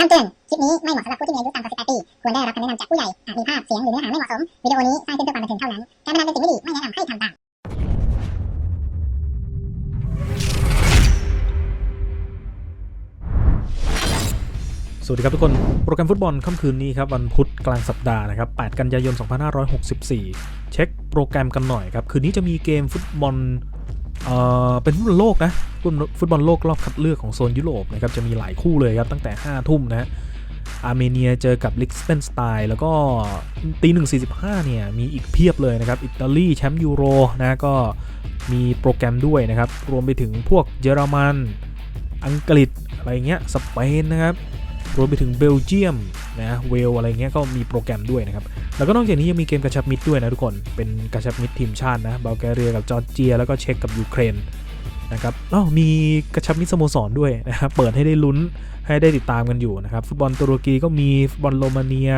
คำเตือน คลิปนี้ไม่เหมาะสำหรับผู้ที่มีอายุต่ำกว่า 18 ปี ควรได้รับคำแนะนำจากผู้ใหญ่ อาจมีภาพ เสียง หรือเนื้อหาไม่เหมาะสม วิดีโอนี้สร้างขึ้นเพื่อความบันเทิงเท่านั้น การพนันเป็นสิ่งไม่ดี ไม่แนะนำให้ทำตาม สวัสดีครับทุกคน โปรแกรมฟุตบอลค่ำคืนนี้ครับ วันพุธกลางสัปดาห์นะครับ 8 กันยายน 2564 เช็คโปรแกรมกันหน่อยครับ คืนนี้จะมีเกมฟุตบอล เอ่อเป็นฟุตบอลโลกนะฟุตบอลโลกรอบคัดเลือกของโซนยุโรปนะครับจะมีหลายคู่เลยครับตั้งแต่ 5 ทุ่มนะอาร์เมเนียเจอกับลิกสเปนสไตล์แล้วก็ตีหนึ่งสี่สิบห้าเนี่ยมีอีกเพียบเลยนะครับอิตาลีแชมป์ยูโรนะก็มีโปรแกรมด้วยนะครับ รวมไปถึงพวกเยอรมัน อังกฤษอะไรเงี้ยสเปนนะครับ รวมไปถึงเบลเยียมนะเวลอะไรเงี้ยก็มีโปรแกรมด้วยนะครับ แล้วก็นอกจากนี้ยังมีเกมกระชับมิตรด้วยนะทุกคน เป็นกระชับมิตรทีมชาตินะบัลแกเรียกับจอร์เจีย แล้วก็เช็กกับยูเครนนะครับอ้าวมีกระชับมิตรสโมสรด้วยนะครับเปิดให้ได้ลุ้นให้ได้ติดตามกันอยู่นะครับ ฟุตบอลตุรกีก็มีฟุตบอลโรมาเนีย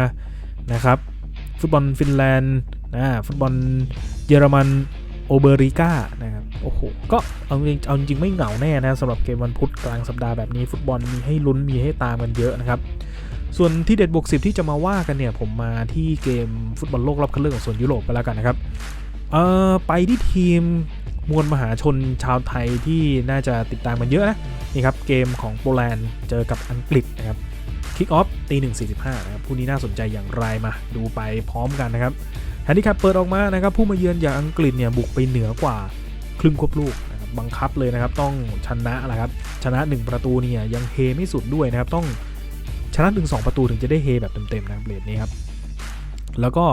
นะครับ ฟุตบอลฟินแลนด์นะฟุตบอลเยอรมัน โอเบริก้านะครับ โอ้โห ก็เอาจริงเอาจริงไม่เหงาแน่นะสำหรับเกมวันพุธกลางสัปดาห์แบบนี้ฟุตบอลมีให้ลุ้นมีให้ตามกันเยอะนะครับ ส่วนที่เด็ดบวกสิที่จะมาว่ากันเนี่ยผมมาที่เกมฟุตบอลโลกรอบคัดเลือกของโซนยุโรปกันแล้วกันนะครับ เอ่อไปที่ทีมมวลมหาชนชาวไทยที่น่าจะติดตามกันเยอะนะนี่ครับเกมของโปแลนด์เจอกับอังกฤษนะครับคิกออฟตีหนึ่งสี่สิบห้านะครับผู้นี้น่าสนใจอย่างไรมาดูไปพร้อมกันนะครับ แฮนดิแคปเปิดออกมานะครับผู้มาเยือนอย่างอังกฤษเนี่ยบุกไปเหนือกว่าครึ่งควบลูกนะครับบังคับเลยนะครับต้องชนะแหละครับชนะ 1 ประตูเนี่ยยังเฮไม่สุดด้วยนะครับต้องชนะถึง 2 ประตูถึงจะได้เฮแบบเต็มๆนะครับเบรดนี้ครับแล้วก็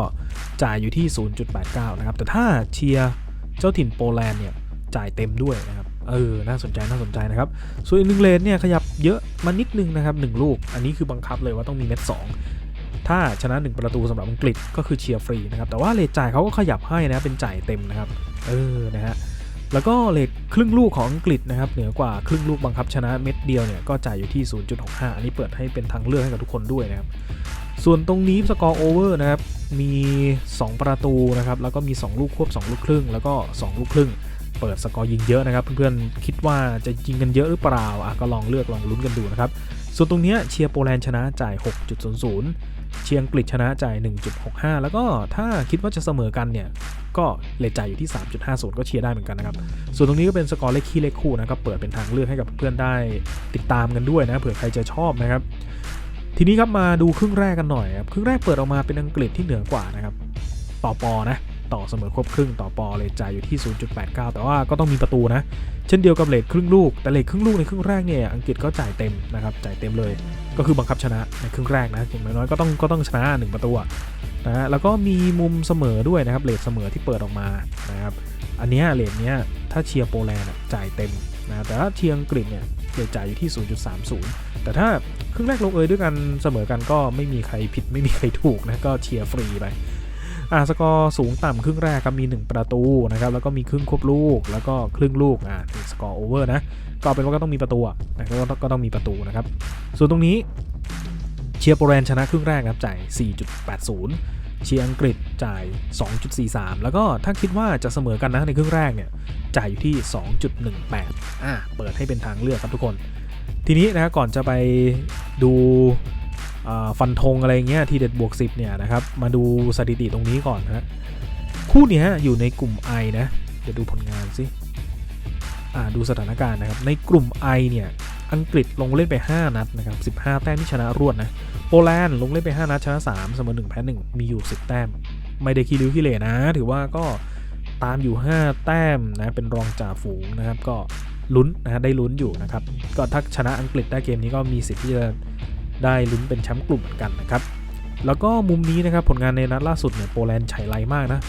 จ่ายอยู่ที่ 0.89 นะครับ แต่ถ้าเชียร์เจ้าถิ่นโปแลนด์เนี่ยจ่ายเต็มด้วยนะครับ เออ น่าสนใจ น่าสนใจนะครับ ส่วนอีกหนึ่งเลนเนี่ยขยับเยอะมานิดนึงนะครับ 1 ลูก อันนี้คือบังคับเลยว่าต้องมีเม็ด2 ถ้าชนะ 1 ประตูสำหรับอังกฤษก็คือเชียร์ฟรีนะครับแต่ว่าเลทจ่ายเขาก็ขยับให้นะเป็นจ่ายเต็มนะครับเออนะฮะแล้วก็เลทครึ่งลูกของอังกฤษนะครับเหนือกว่าครึ่งลูกบังคับชนะเม็ดเดียวเนี่ยก็จ่ายอยู่ที่ 0.65 อันนี้เปิดให้เป็นทางเลือกให้กับทุกคนด้วยนะครับส่วนตรงนี้สกอร์โอเวอร์นะครับมี 2 ประตูนะครับแล้วก็มี 2 ลูกควบ 2 ลูกครึ่ง แล้วก็ 2 ลูกครึ่ง เปิดสกอร์ยิงเยอะนะครับ เพื่อนๆคิดว่าจะยิงกันเยอะหรือเปล่าอะก็ลองเลือกลองลุ้นกันดูนะครับส่วนตรงนี้เชียร์โปแลนด์ชนะจ่าย 6.00 เชียงกฤษชนะจ่าย 1.65 แล้วก็ถ้าคิดว่าจะเสมอกันเนี่ย ก็เลทจ่ายอยู่ที่ 3.50 ก็เชียร์ได้เหมือนกันนะครับ ส่วนตรงนี้ก็เป็นสกอร์เลขคี่เลขคู่นะครับ เปิดเป็นทางเลือกให้กับเพื่อนได้ติดตามกันด้วยนะ เผื่อใครจะชอบนะครับ ทีนี้ครับมาดูครึ่งแรกกันหน่อยครับ ครึ่งแรกเปิดออกมาเป็นอังกฤษที่เหนือกว่านะครับ ต่อปอนะ ต่อเสมอครบครึ่งต่อปอเลทจ่ายอยู่ที่ 0.89 แต่ว่าก็ต้องมีประตูนะ เช่นเดียวกับเลทครึ่งลูก แต่เลทครึ่งลูกในครึ่งแรกเนี่ยอังกฤษก็จ่ายเต็มนะครับจ่ายเต็มเลย ก็คือบังคับชนะในครึ่งแรกนะอย่างน้อยๆก็ต้องก็ต้องชนะหนึ่งประตูนะฮะแล้วก็มีมุมเสมอด้วยนะครับเลทเสมอที่เปิดออกมานะครับอันเนี้ยเลทเนี้ยถ้าเชียร์โปแลนด์จ่ายเต็มนะแต่ถ้าเชียร์อังกฤษเนี่ยเลทจ่ายอยู่ที่ 0.30 แต่ถ้าครึ่งแรกลงเอยด้วยกันเสมอกันก็ไม่มีใครผิดไม่มีใครถูกนะก็เชียร์ฟรีไป อ่าสกอร์สูงต่ำครึ่งแรกครับมี 1 ประตูนะครับแล้วก็มีครึ่งควบลูก แล้วก็ครึ่งลูกอ่าสกอร์โอเวอร์นะก็เป็นว่าก็ต้องมีประตูอะนะก็ต้องก็ต้องมีประตูนะครับส่วนตรงนี้เชียร์โปแลนด์ชนะครึ่งแรกครับจ่าย 4.80 เชียร์อังกฤษจ่าย 2.43 แล้วก็ถ้าคิดว่าจะเสมอกันนะในครึ่งแรกเนี่ยจ่ายอยู่ที่ 2.18 อ่าเปิดให้เป็นทางเลือกครับทุกคน ทีนี้นะก่อนจะไปดู ฟันธงอะไรเงี้ยทีเด็ดบวก 10 เนี่ยนะครับ มาดูสถิติตรงนี้ก่อนนะฮะคู่นี้อยู่ในกลุ่ม I นะเดี๋ยวดูผลงานสิดูสถานการณ์นะครับ ในกลุ่ม I เนี่ยอังกฤษลงเล่นไป 5 นัดนะครับ 15 แต้มที่ชนะรวดนะ โปแลนด์ลงเล่นไป 5 นัดชนะ 3 เสมอ1แพ้1มีอยู่ 10 แต้ม ไม่ได้ขี้ริ้วขี้เหร่นะ ถือว่าก็ตามอยู่ 5 แต้มนะ เป็นรองจ่าฝูงนะครับ ก็ลุ้นนะได้ลุ้นอยู่นะครับ ก็ถ้าชนะอังกฤษได้เกมนี้ก็มีสิทธิ์ที่จะ ได้ลุ้นเป็นแชมป์กลุ่มเหมือนกันนะครับ แล้วก็มุมนี้นะครับผลงานในนัดล่าสุดเนี่ยโปแลนด์ไฉไลมากนะ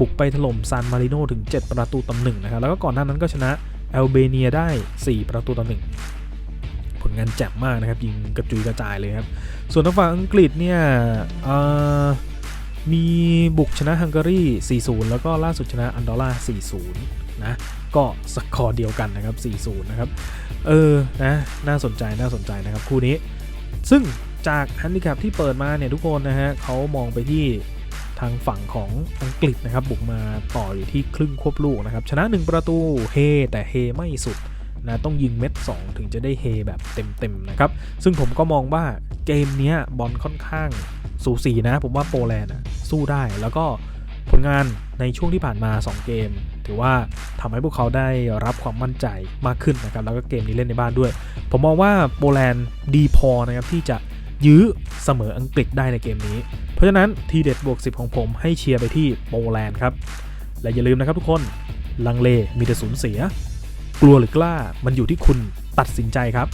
บุกไปถล่มซานมาริโนถึง 7 ประตูต่อหนึ่งนะครับ แล้วก็ก่อนหน้านั้นก็ชนะแอลเบเนียได้ 4 ประตูต่อหนึ่งผลงานแจ่มมากนะครับ ยิงกระจุยกระจายเลยครับ ส่วนทางฝั่งอังกฤษเนี่ยมีบุกชนะฮังการี 4-0 แล้วก็ล่าสุดชนะอันดอร่า 4-0 นะ ก็สกอร์เดียวกันนะครับ 4-0 นะครับ เออ นะ น่าสนใจ น่าสนใจนะครับ คู่นี้ ซึ่งจากฮันดิแคปที่เปิดมาเนี่ยทุกคนนะฮะเขามองไปที่ทางฝั่งของอังกฤษนะครับ บุกมาต่ออยู่ที่ครึ่งควบลูกนะครับ ชนะ 1 ประตูเฮแต่เฮไม่สุดนะต้องยิงเม็ด 2 ถึงจะได้เฮแบบเต็มๆนะครับ ซึ่งผมก็มองว่าเกมเนี้ยบอลค่อนข้างสูสีนะ ผมว่าโปแลนด์สู้ได้แล้วก็ผลงานในช่วงที่ผ่านมา 2 เกม ถือว่าทำให้พวกเขาได้รับความมั่นใจมากขึ้นนะครับแล้วก็เกมนี้เล่นในบ้านด้วย ผมมองว่าโปแลนด์ดีพอนะครับที่จะยื้อเสมออังกฤษได้ในเกมนี้ เพราะฉะนั้นทีเด็ดบวก 10 ของผมให้เชียร์ไปที่โปแลนด์ครับ และอย่าลืมนะครับทุกคนลังเลมีแต่สูญเสีย กลัวหรือกล้ามันอยู่ที่คุณตัดสินใจครับ